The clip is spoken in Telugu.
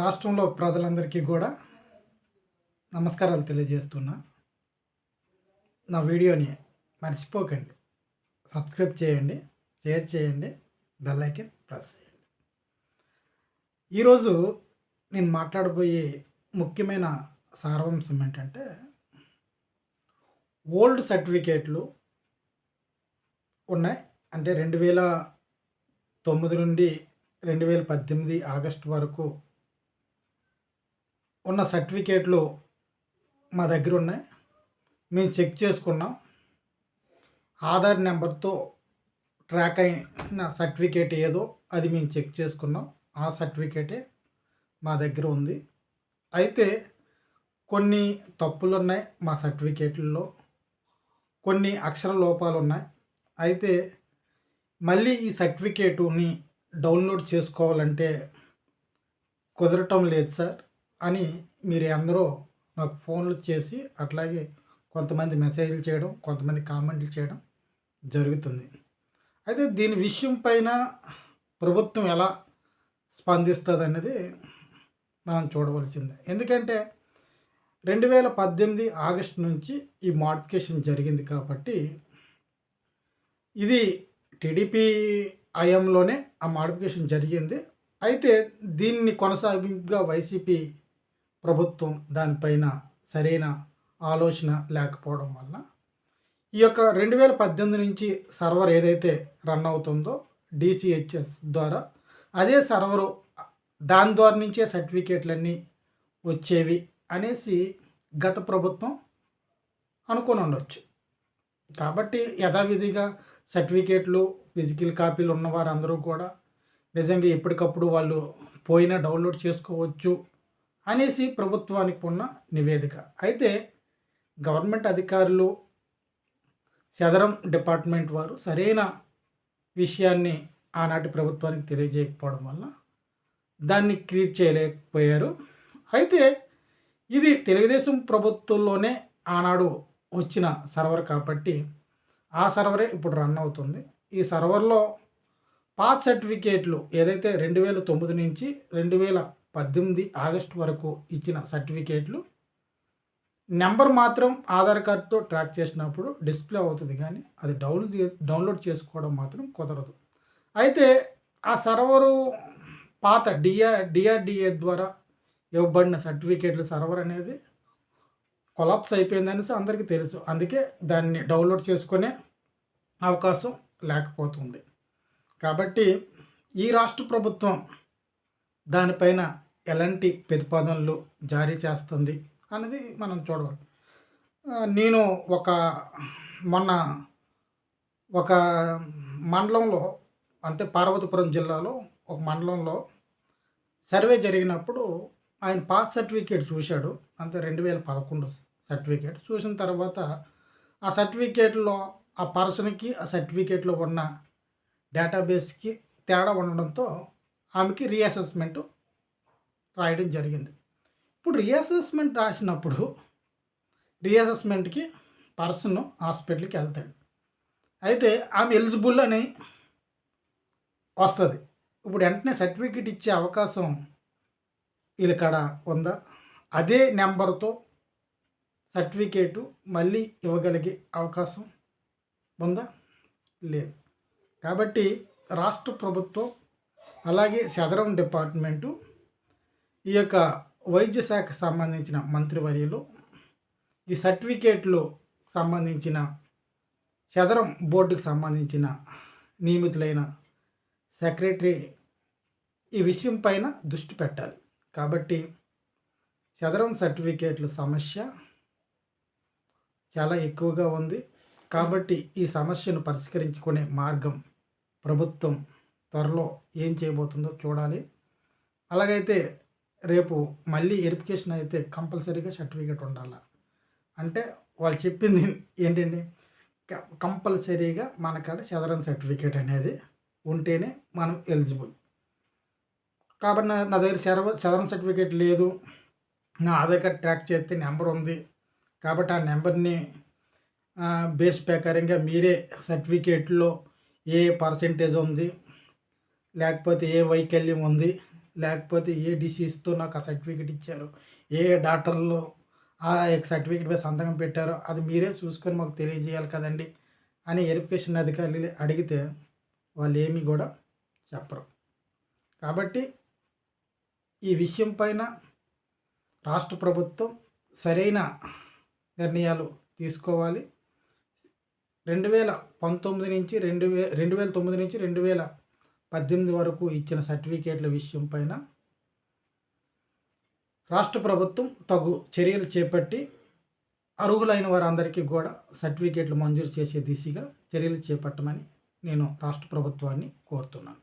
రాష్ట్రంలో ప్రజలందరికీ కూడా నమస్కారాలు తెలియజేస్తున్నా. నా వీడియోని మర్చిపోకండి. సబ్స్క్రైబ్ చేయండి షేర్ చేయండి బెల్ ఐకన్ ప్రెస్ చేయండి. ఈరోజు నేను మాట్లాడబోయే ముఖ్యమైన సారాంశం ఏంటంటే ఓల్డ్ సర్టిఫికేట్లు ఉన్నాయి. అంటే రెండు వేల తొమ్మిది నుండి రెండు వేల పద్దెనిమిది ఆగస్టు వరకు ఉన్న సర్టిఫికేట్లు మా దగ్గర ఉన్నాయి. మేము చెక్ చేసుకున్నాం. ఆధార్ నెంబర్తో ట్రాక్ అయిన సర్టిఫికేట్ ఏదో అది మేము చెక్ చేసుకున్నాం. ఆ సర్టిఫికేటే మా దగ్గర ఉంది. అయితే కొన్ని తప్పులు ఉన్నాయి మా సర్టిఫికేట్లలో. కొన్ని అక్షర లోపాలు ఉన్నాయి అయితే మళ్ళీ ఈ సర్టిఫికేటుని డౌన్లోడ్ చేసుకోవాలంటే కుదరటం లేదు సార్. అని మీరు అందరూ నాకు ఫోన్లు చేసి అట్లాగే కొంతమంది మెసేజ్లు చేయడం కొంతమంది కామెంట్లు చేయడం జరుగుతుంది. అయితే దీని విషయం పైన ప్రభుత్వం ఎలా స్పందిస్తుంది అనేది మనం చూడవలసిందే. ఎందుకంటే రెండు వేల పద్దెనిమిది ఆగస్టు నుంచి ఈ మాడిఫికేషన్ జరిగింది కాబట్టి ఇది టీడీపీ హయాంలోనే ఆ మాడిఫికేషన్ జరిగింది. అయితే దీన్ని కొనసాగింపుగా వైసీపీ ప్రభుత్వం దానిపైన సరైన ఆలోచన లేకపోవడం వల్ల ఈ యొక్క రెండు వేల పద్దెనిమిది నుంచి సర్వర్ ఏదైతే రన్ అవుతుందో డిసిహెచ్ఎస్ ద్వారా అదే సర్వరు దాని ద్వారా నుంచే సర్టిఫికేట్లన్నీ వచ్చేవి అనేసి గత ప్రభుత్వం అనుకుని ఉండొచ్చు. కాబట్టి యథావిధిగా సర్టిఫికేట్లు ఫిజికల్ కాపీలు ఉన్నవారందరూ కూడా నిజంగా ఎప్పటికప్పుడు వాళ్ళు పోయినా డౌన్లోడ్ చేసుకోవచ్చు. అనేసి ప్రభుత్వానికి ఉన్న నివేదిక. అయితే గవర్నమెంట్ అధికారులు చదరం డిపార్ట్మెంట్ వారు సరైన విషయాన్ని ఆనాటి ప్రభుత్వానికి తెలియజేయకపోవడం వల్ల దాన్ని క్రియేట్ చేయలేకపోయారు. అయితే ఇది తెలుగుదేశం ప్రభుత్వంలోనే ఆనాడు వచ్చిన సర్వర్ కాబట్టి ఆ సర్వరే ఇప్పుడు రన్ అవుతుంది. ఈ సర్వర్లో పాస్ సర్టిఫికేట్లు ఏదైతే రెండు వేల తొమ్మిది నుంచి రెండు వేల పద్దెనిమిది ఆగస్టు వరకు ఇచ్చిన సర్టిఫికేట్లు. నెంబర్ మాత్రం ఆధార్ కార్డుతో ట్రాక్ చేసినప్పుడు డిస్ప్లే అవుతుంది కానీ అది డౌన్ డౌన్లోడ్ చేసుకోవడం మాత్రం కుదరదు. అయితే ఆ సర్వరు పాత డిఆర్ డిఆర్డిఏ ద్వారా ఇవ్వబడిన సర్టిఫికేట్ల సర్వర్ అనేది కొలాప్స్ అయిపోయిందనేసి అందరికీ తెలుసు. అందుకే దాన్ని డౌన్లోడ్ చేసుకునే అవకాశం లేకపోతుంది. కాబట్టి ఈ రాష్ట్ర ప్రభుత్వం దానిపైన ఎలాంటి ప్రతిపాదనలు జారీ చేస్తుంది అనేది మనం చూడవచ్చు నేను ఒక మొన్న ఒక మండలంలో అంటే పార్వతీపురం జిల్లాలో ఒక మండలంలో సర్వే జరిగినప్పుడు ఆయన పాస్ సర్టిఫికేట్ చూశాడు. అంతే రెండు వేల పదకొండు సర్టిఫికేట్ చూసిన తర్వాత ఆ సర్టిఫికేట్లో ఆ పర్సన్కి ఆ సర్టిఫికేట్లో ఉన్న డేటాబేస్కి తేడా ఉండడంతో ఆమెకి రీఅసెస్మెంట్ రాయడం జరిగింది. ఇప్పుడు రీఅసెస్మెంట్ రాసినప్పుడు రీఅసెస్మెంట్కి పర్సన్ హాస్పిటల్కి వెళ్తాడు. అయితే ఆమె ఎలిజిబుల్ అని వస్తుంది. ఇప్పుడు వెంటనే సర్టిఫికేట్ ఇచ్చే అవకాశం వీళ్ళకాడ ఉందా? అదే నెంబర్తో సర్టిఫికేటు మళ్ళీ ఇవ్వగలిగే అవకాశం ఉందా? లేదు. కాబట్టి రాష్ట్ర ప్రభుత్వం అలాగే సదరం డిపార్ట్మెంటు ఈ యొక్క వైద్య శాఖకు సంబంధించిన మంత్రివర్యులు ఈ సర్టిఫికేట్లు సంబంధించిన చదరం బోర్డుకు సంబంధించిన నియమితులైన సెక్రటరీ ఈ విషయం పైన దృష్టి పెట్టాలి. కాబట్టి చదరం సర్టిఫికేట్ల సమస్య చాలా ఎక్కువగా ఉంది. కాబట్టి ఈ సమస్యను పరిష్కరించుకునే మార్గం ప్రభుత్వం త్వరలో ఏం చేయబోతుందో చూడాలి. అలాగైతే రేపు మళ్ళీ వెరిఫికేషన్ అయితే కంపల్సరీగా సర్టిఫికేట్ ఉండాలి? అంటే వాళ్ళు చెప్పింది ఏంటండి? కంపల్సరీగా మనకాడ చదరం సర్టిఫికేట్ అనేది ఉంటేనే మనం ఎలిజిబుల్ కాబట్టి నా నా దగ్గర చదవ చదరం సర్టిఫికేట్ లేదు. నా ఆధార్ కార్డ్ ట్రాక్ చేస్తే నెంబర్ ఉంది. కాబట్టి ఆ నెంబర్ని బేస్ ప్రకారంగా మీరే సర్టిఫికేట్లో ఏ పర్సంటేజ్ ఉంది? లేకపోతే ఏ వైకల్యం ఉంది? లేకపోతే ఏ డిసీజ్తో నాకు ఆ సర్టిఫికేట్ ఇచ్చారు? ఏ డాక్టర్లు ఆ సర్టిఫికేట్ మీద సంతకం పెట్టారో అది మీరే చూసుకొని మాకు తెలియజేయాలి కదండి అని వెరిఫికేషన్ అధికారులు అడిగితే వాళ్ళు ఏమీ కూడా చెప్పరు. కాబట్టి ఈ విషయం పైన రాష్ట్ర ప్రభుత్వం సరైన నిర్ణయాలు తీసుకోవాలి. రెండు వేల పంతొమ్మిది నుంచి రెండు వే రెండు వేల తొమ్మిది నుంచి రెండు వేల పద్దెనిమిది వరకు ఇచ్చిన సర్టిఫికేట్ల విషయం పైన రాష్ట్ర ప్రభుత్వం తగు చర్యలు చేపట్టి అర్హులైన వారందరికీ కూడా సర్టిఫికేట్లు మంజూరు చేసే దిశగా చర్యలు చేపట్టమని నేను రాష్ట్ర ప్రభుత్వాన్ని కోరుతున్నాను.